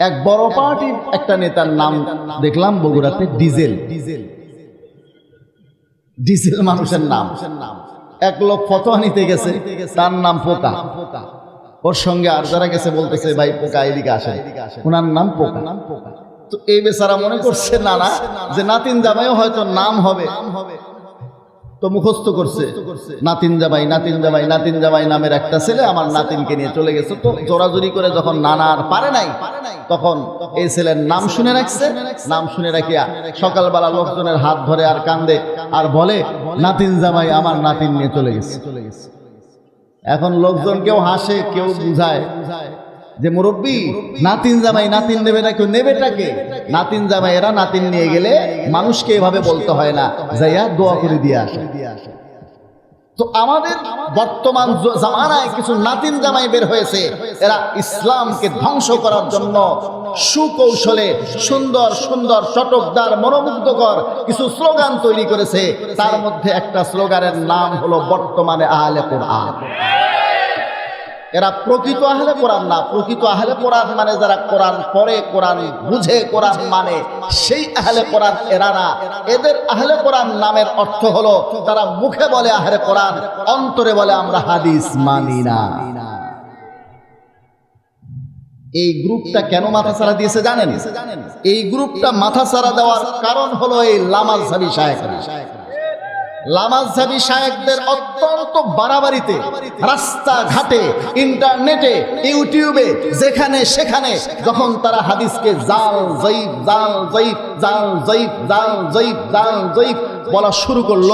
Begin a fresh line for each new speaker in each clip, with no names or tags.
এক বড় পার্টির একটা নেতার নাম দেখলাম বগুড়াতে ডিজেল। ডিজেল ডিজেল মানুষের নাম। এক লোক ফতোয়া নিতে গেছে, তার নাম পোকা। ওর সঙ্গে আর যারা গেছে বলতেছে, ভাই, পোকা এদিকে আসে। ওনার নাম পোকা। তো এই বেচারা মনে করছে, না না, যে নাতিন জামাইও হয়তো নাম হবে নাম হবে। তো মুখস্থ করছে। নাতিন জামাই নাতিন জামাই নাতিন জামাই নামের একটা ছেলে আমার নাতিনকে নিয়ে চলে গেছে। তো জোরাজুরি করে যখন নানা আর পারে নাই তখন এই ছেলের নাম শুনে রাখছে। নাম শুনে রাখিয়া সকালবেলা লোকজনের হাত ধরে আর কান্দে আর বলে নাতিন জামাই আমার নাতিন নিয়ে চলে গেছে। এখন লোকজন কেউ হাসে কেউ বুঝায়। যে মুরব্বী নাতিন জামাই নাতিন নেবে না কেউ নেবেটাকে। নাতিন জামাই এরা নাতিন নিয়ে গেলে মানুষকে এভাবে বলতে হয় না। যাইয়া দোয়া করে দিয়ে আসে। তো আমাদের বর্তমান জামানায় কিছু নাতিন জামাই বের হয়েছে। এরা ইসলামকে ধ্বংস করার জন্য সুকৌশলে সুন্দর সুন্দর চটকদার মনোমুগ্ধকর কিছু স্লোগান তৈরি করেছে। তার মধ্যে একটা স্লোগানের নাম হলো বর্তমানে আহলে কোরআন। এরা প্রকৃত আহলে কোরআন না, প্রকৃত আহলে কোরআন মানে যারা কোরআন পড়ে, কোরআন বুঝে, কোরআন মানে। সেই আহলে কোরআন এরা না। এদের আহলে কোরআন নামের অর্থ হলো তারা মুখে বলে আহলে কোরআন, অন্তরে বলে আমরা হাদিস মানি না। এই গ্রুপটা কেন মাথা ছাড়া দিয়েছে জানেন? এই গ্রুপটা মাথা ছাড়া দেওয়ার কারণ হলো এই লামাজ সাবি সাহেব লামাজহাবি শায়েকদের অত্যন্ত বাড়াবাড়িতে, রাস্তাঘাটে, ইন্টারনেটে, ইউটিউবে, যেখানে সেখানে যখন তারা হাদিসকে জাল জয়ীফ জাল জয়ীফ জাল জয়ীফ জাল জয়ীফ জাল জয়ীফ বলা শুরু করল,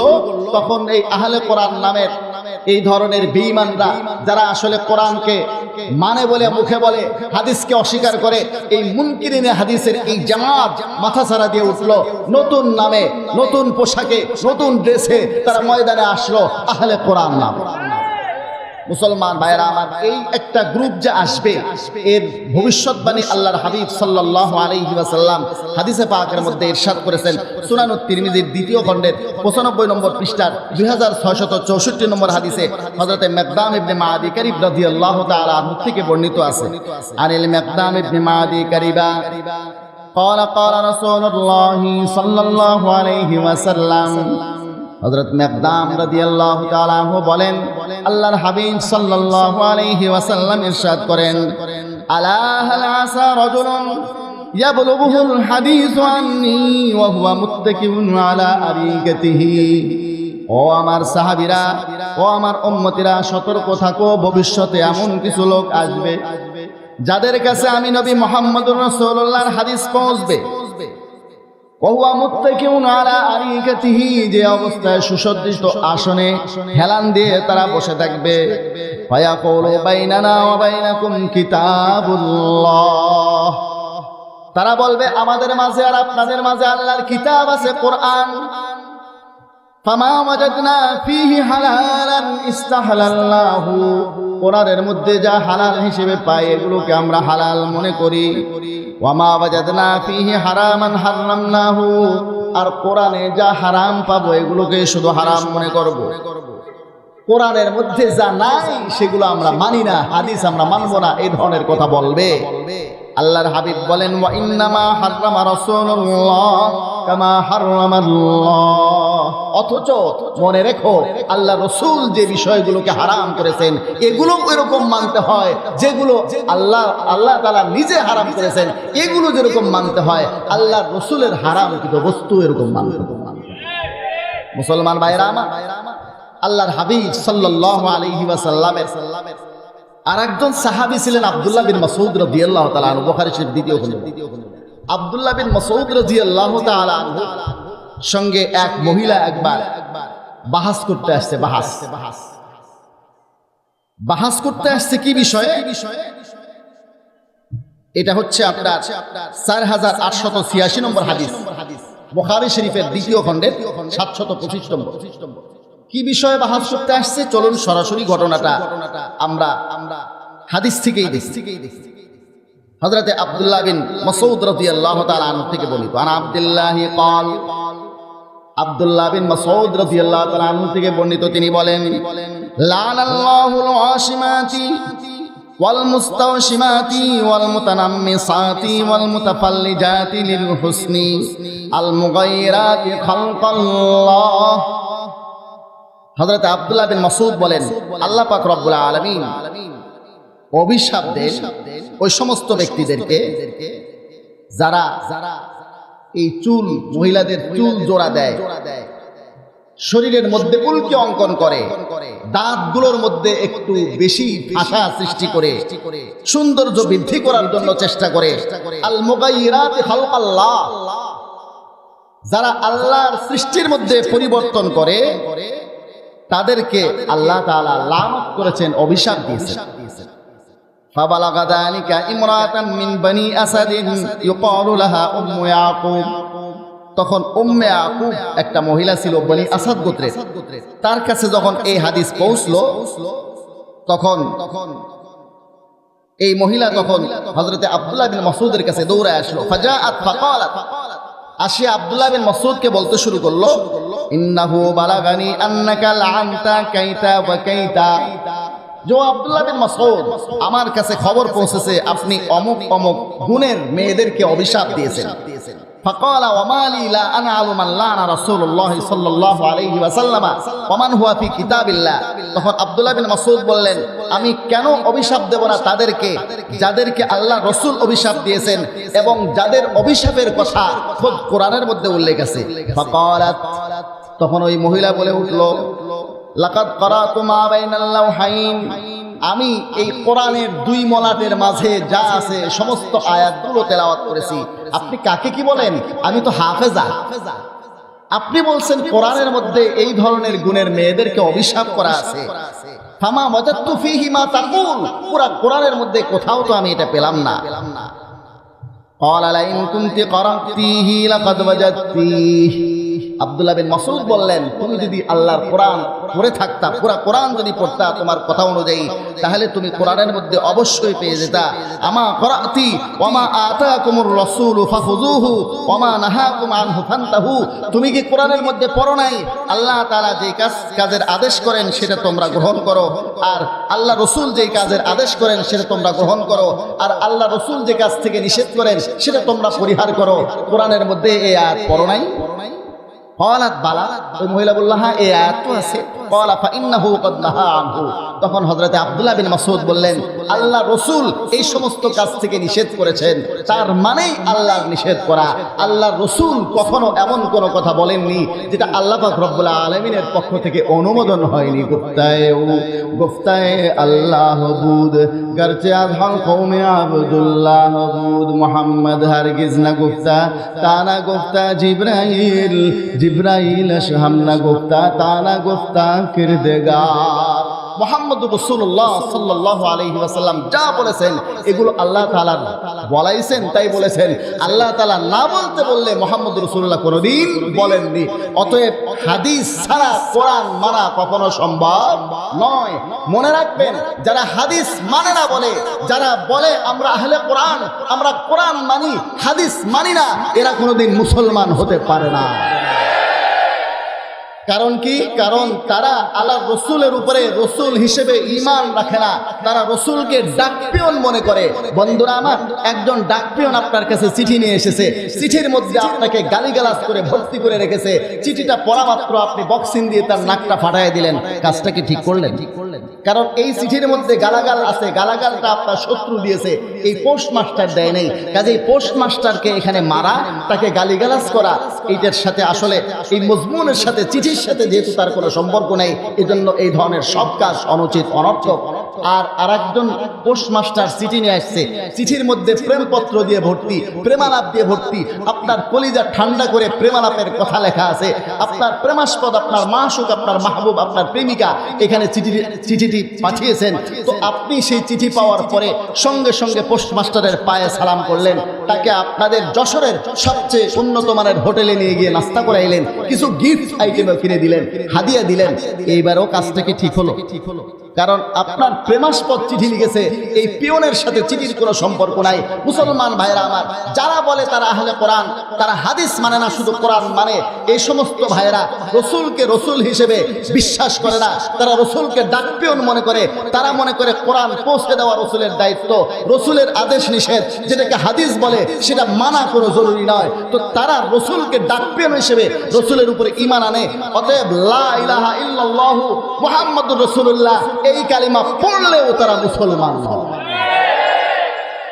তখন এই আহলে কোরআন নামের এই ধরনের বেঈমানরা, যারা আসলে কোরআনকে মানে বলে, মুখে বলে, হাদিসকে অস্বীকার করে এই মুনকিরিনে হাদিসের এই জামাত মাথা ছাড়া দিয়ে উঠল। নতুন নামে, নতুন পোশাকে, নতুন ড্রেসে তারা ময়দানে আসলো, আহলে কোরআন নাম। মুসলমান ভাইরা আমার এই একটা গ্রুপ যে আসবে এর ভবিষ্যৎবাণী আল্লাহর হাবিব সাল্লাল্লাহু আলাইহি ওয়াসাল্লাম হাদিসে পাকের মধ্যে ইরশাদ করেছেন সুনানুত তিরমিজির দ্বিতীয় খণ্ডের 95 নম্বর পৃষ্ঠার 2664 নম্বর হাদিসে হযরতে মিকদাম ইবনে মাদি কারিব রাদিয়াল্লাহু তাআলা আনহু থেকে বর্ণিত আছে আনিল মিকদাম ইবনে মাদি কারিবা قال قال رسول الله صلى الله عليه وسلم হযরত মেকদাম রাদিয়াল্লাহু তাআলা আনহু বলেন, আল্লাহর হাবিব সাল্লাল্লাহু আলাইহি ওয়াসাল্লাম ইরশাদ করেন, আলা হাল আসা রাজুলুন ইয়াবলুগুহুল হাদিসু আন্নী ওয়া হুয়া মুত্তাকিউন আলা আরিকাতিহি ও আমার সাহাবীরা, ও আমার উম্মতিরা, সতর্ক থাকো, ভবিষ্যতে এমন কিছু লোক আসবে, যাদের কাছে আমি নবী মুহাম্মদুর রাসূলুল্লাহর হাদিস পৌঁছবে। ওহুয়া মুত্তাকিউন আলা আরিকাতিহি, যে অবস্থায় সুসজ্জিত আসনে হেলান দিয়ে তারা বসে থাকবে। ফায়াকুলু বাইনানা ওয়া বাইনাকুম কিতাবুল্লাহ। তারা বলবে, আমাদের মাঝে আর আপনাদের মাঝে আল্লাহর কিতাব আছে, কোরআন। ফামা ওয়াজাদনা ফিহি হালালান ইস্তাহালাল্লাহু। কোরআনের মধ্যে যা হালাল হিসেবে পাই এগুলোকে আমরা হালাল মনে করি। আর কোরআনে যা হারাম পাবো, এগুলোকে শুধু হারাম মনে করব। কোরআনের মধ্যে যা নাই, সেগুলো আমরা মানি না, হাদিস আমরা মানবো না, এই ধরনের কথা বলবে। আল্লাহর হাবিব বলেন ইন্নামা রাসূলুল্লাহ কামা হাররামাল্লাহ। অথচ মনে রেখো, আল্লাহ রসুল যে বিষয়গুলোকে হারাম করেছেন, এগুলো এরকম মানতে হয়, যেগুলো আল্লাহ আল্লাহ তাআলা নিজে হারাম করেছেন, এগুলো যেরকম মানতে হয়, আল্লাহ রসুলের হারাম কিন্তু বস্তু এরকম মানতে মুসলমান ভাইরা আমার, আল্লাহর হাবিব আলাইহি ওয়াসাল্লামের আর একজন সাহাবী ছিলেন আবদুল্লাহ বিন মাসউদ রাদিয়াল্লাহু তাআলা আনহু বুখারী শরীফ দ্বিতীয় আব্দুল্লাহ বিন রাদিয়াল্লাহু তাআলা আনহু সঙ্গে এক মহিলা একবার বাহাস করতে আসছে, বাহাস। বাহাস করতে আসছে কি বিষয়ে? এটা হচ্ছে আপনার চার হাজার আটশত ছিয়াশি নম্বর হাদিস। বোখারি শরীফের দ্বিতীয় খণ্ডের সাতশত পঁচিশ নম্বর। কি বিষয়ে বাহাস করতে আসছে? চলুন সরাসরি ঘটনাটা আমরা আমরা হাদিস থেকেই থেকেই দেখছি হযরতে আব্দুল্লাহ বিন মাসউদ রাদিয়াল্লাহু তাআলা তাল থেকে বলি আন আব্দুল্লাহ আবদুল্লাহ বিন মাসউদ রাদিয়াল্লাহু তাআলা আনহু থেকে বর্ণিত তিনি বলেন, লানাল্লাহুল ওয়াসিমাতি ওয়াল মুস্তাওশিমাতি ওয়াল মুতানাম্মিসাতি ওয়াল মুতাফাল্লিজাতি লিল হুসনি আল মুগাইরাতি খালকাল্লাহ। হযরত আব্দুল্লাহ বিন মাসউদ বলেন, আল্লাহ পাক রব্বুল আলামিন অভিশাপ দেন ওই সমস্ত ব্যক্তিদেরকে যারা যারা এই চুল মহিলাদের চুল জোড়া দেয়। শরীরের মধ্যে উল্কে অঙ্কন করে। দাঁতগুলোর মধ্যে একটু বেশি ভাষা সৃষ্টি করে। সৌন্দর্য বৃদ্ধি করার জন্য চেষ্টা করে। আল মুগাইরাত খালকাল্লাহ। যারা আল্লাহর সৃষ্টির মধ্যে পরিবর্তন করে তাদেরকে আল্লাহ তাআলা করেছেন অভিশাপ দিয়েছেন। فبلغ ذلك امرأة من بني أسد يقال لها أم يعقوب তখন উম্মে আকুব একটা মহিলা ছিল বনি আসাদ গোত্রের তার কাছে যখন এই হাদিস পৌঁছলো তখন তখন এই মহিলা তখন হজরতে আব্দুল্লাহ বিন মাসুদের কাছে দৌড়ে আসলো ফাজাআত ফাকালাত আসিয়া আব্দুল্লাহ বিন মাসুদকে বলতে শুরু করলো ইন্নাহু বালাগানি আন্নাকা লাআনতা কাইতা ওয়া কাইতা জো আব্দুল্লাহ বিন মাসউদ আমার কাছে খবর পৌঁছেছে আপনি অমুক অমুক গুণের মেয়েদেরকে অভিশাপ দিয়েছেন فقال وما لي لا انال من لعن رسول الله صلى الله عليه وسلم ومن هو في كتاب الله তখন আব্দুল্লাহ বিন মাসউদ বললেন আমি কেন অভিশাপ দেব না তাদেরকে যাদেরকে আল্লাহ রসুল অভিশাপ দিয়েছেন এবং যাদের অভিশাপের কথা খোদ কোরআনের মধ্যে উল্লেখ আছে فقالت তখন ওই মহিলা বলে উঠলো লাকাদ করাতু মা বাইনাল লাওহাইন আমি এই কোরআনের দুই মলাটের মাঝে যা আছে সমস্ত আয়াতগুলো তেলাওয়াত করেছি আপনি কাকে কি বলেন আমি তো হাফেজা আপনি বলছেন কোরআনের মধ্যে এই ধরনের গুণের মেয়েদেরকে অভিশাপ করা আছে ফামা ওয়াজাদতু ফীহি মা তাকুল পুরা কোরআনের মধ্যে কোথাও তো আমি এটা পেলাম না قال لئن كنت قرأتيه لقد وجدتيه আব্দুল্লাহ বিন মাসুদ বললেন, তুমি যদি আল্লাহর কোরআন পড়ে থাকতা, পুরা কোরআন যদি পড়তা তোমার কথা অনুযায়ী, তাহলে তুমি কোরআনের মধ্যে অবশ্যই পেয়ে যেতা। আমা করাতি, ওমা আতাকুমুর রাসূল ফাখুযুহু, ওমা নাহাকুম আনহু ফান্তাহু। তুমি কি কোরআনের মধ্যে পড়ো নাই? আল্লাহ তাআলা যে কাজ, কাজের আদেশ করেন, সেটা তোমরা গ্রহণ করো। আর আল্লাহ রসুল যে কাজের আদেশ করেন, সেটা তোমরা গ্রহণ করো। আর আল্লাহ রসুল যে কাজ থেকে নিষেধ করেন, সেটা তোমরা পরিহার করো। কোরআনের মধ্যে এ আর পড়ো নাই? কলাত বালা ওই মহিলা বলল হ্যাঁ এই আয়াত তো আছে কলাফা ইন্নাহু কদ নাহা আনহু। তখন হযরতে আবদুল্লাহ বিন মাসুদ বললেন, আল্লাহ রসুল এই সমস্ত কাজ থেকে নিষেধ করেছেন। তার মানেই আল্লাহর নিষেধ করা। আল্লাহ রসুল কখনো এমন কোনো কথা বলেননি যেটা আল্লাহ পাক রব্বুল আলামিনের পক্ষ থেকে অনুমোদন হয়নি। গুপ্তায়ে গুপ্তায়ে আল্লাহ বুদ গরচে আবদুল্লাহ বুদ মোহাম্মদ হারগিজ না গুপ্তা তানা গুপ্তা জিব্রাইল। জিব্রাইল হামনা গুপ্তা তানা গুপ্তা কিরদেগার। মোহাম্মদ রসুল্লাহ সাল্লাহ আলহি ওয়াসাল্লাম যা বলেছেন, এগুলো আল্লাহ তালা বলাইছেন, তাই বলেছেন। আল্লাহ তালা না বলতে বললে মোহাম্মদ রসুল্লাহ কোনোদিন বলেননি। অতএব হাদিস ছাড়া কোরআন মানা কখনো সম্ভব নয়। মনে রাখবেন, যারা হাদিস মানে না বলে, যারা বলে আমরা আহলে কোরআন, আমরা কোরআন মানি, হাদিস মানি না, এরা কোনোদিন মুসলমান হতে পারে না। কারণ কি? কারণ তারা আল্লাহ রসুলের উপরে রসুল হিসেবে ইমান রাখে না। তারা রসুলকে ডাকপিয়ন মনে করে। বন্ধুরা আমার, একজন ডাকপিয়ন আপনার কাছে চিঠি নিয়ে এসেছে। চিঠির মধ্যে আপনাকে গালিগালাজ করে ভর্তি করে রেখেছে। চিঠিটা পড়া মাত্র আপনি বক্সিং দিয়ে তার নাকটা ফাটাই দিলেন। কাজটাকে ঠিক করলেন ঠিক করলেন? কারণ এই চিঠির মধ্যে গালাগাল আছে, গালাগালটা আপনার শত্রু দিয়েছে। এই পোস্ট মাস্টার দেয় নেই। কাজে পোস্ট মাস্টারকে এখানে মারা, তাকে গালিগালাজ করা, এইটার সাথে আসলে এই মজমুনের সাথে, চিঠির সাথে যেহেতু তার কোনো সম্পর্ক নেই, এজন্য এই ধরনের সব কাজ অনুচিত, অনর্থক। আর আরেকজন পোস্ট মাস্টার চিঠি নিয়ে আসছে। চিঠির মধ্যে প্রেমপত্র দিয়ে ভর্তি, প্রেমালাপ দিয়ে ভর্তি। আপনার কলিজা ঠান্ডা করে প্রেমালাপের কথা লেখা আছে। আপনার প্রেমাস্পদ, আপনার মাসুক আপনার মাহবুব, আপনার প্রেমিকা এখানে চিঠি চিঠিটি পাঠিয়েছেন। তো আপনি সেই চিঠি পাওয়ার পরে সঙ্গে সঙ্গে পোস্ট মাস্টারের পায়ে সালাম করলেন। তাকে আপনাদের যশোরের সবচেয়ে উন্নত মানের হোটেলে নিয়ে গিয়ে নাস্তা করাইলেন, কিছু গিফট আইটেমও কিনে দিলেন, হাদিয়া দিলেন। এইবারও কাজটা কি ঠিক হলো ঠিক হলো? কারণ আপনার প্রেমাস্পদ চিঠি লিখেছে, এই পিয়নের সাথে চিঠির কোনো সম্পর্ক নাই। মুসলমান ভাইরা আমার, যারা বলে তারা আহলে কোরআন, তারা হাদিস মানে না, শুধু কোরআন মানে। এই সমস্ত ভাইরা রসুলকে রসুল হিসেবে বিশ্বাস করে না। তারা রসুলকে ডাক পিয়ন মনে করে। তারা মনে করে কোরআন পৌঁছে দেওয়া রসুলের দায়িত্ব। রসুলের আদেশ নিষেধ, যেটাকে হাদিস বলে সেটা মানা কোনো জরুরি নয়। তো তারা রসুলকে ডাক পিয়ন হিসেবে রসুলের উপরে ইমান আনে। অতএব লা ইলাহা রসুল্লাহ এই কালিমা পড়লেও তারা মুসলমান নয়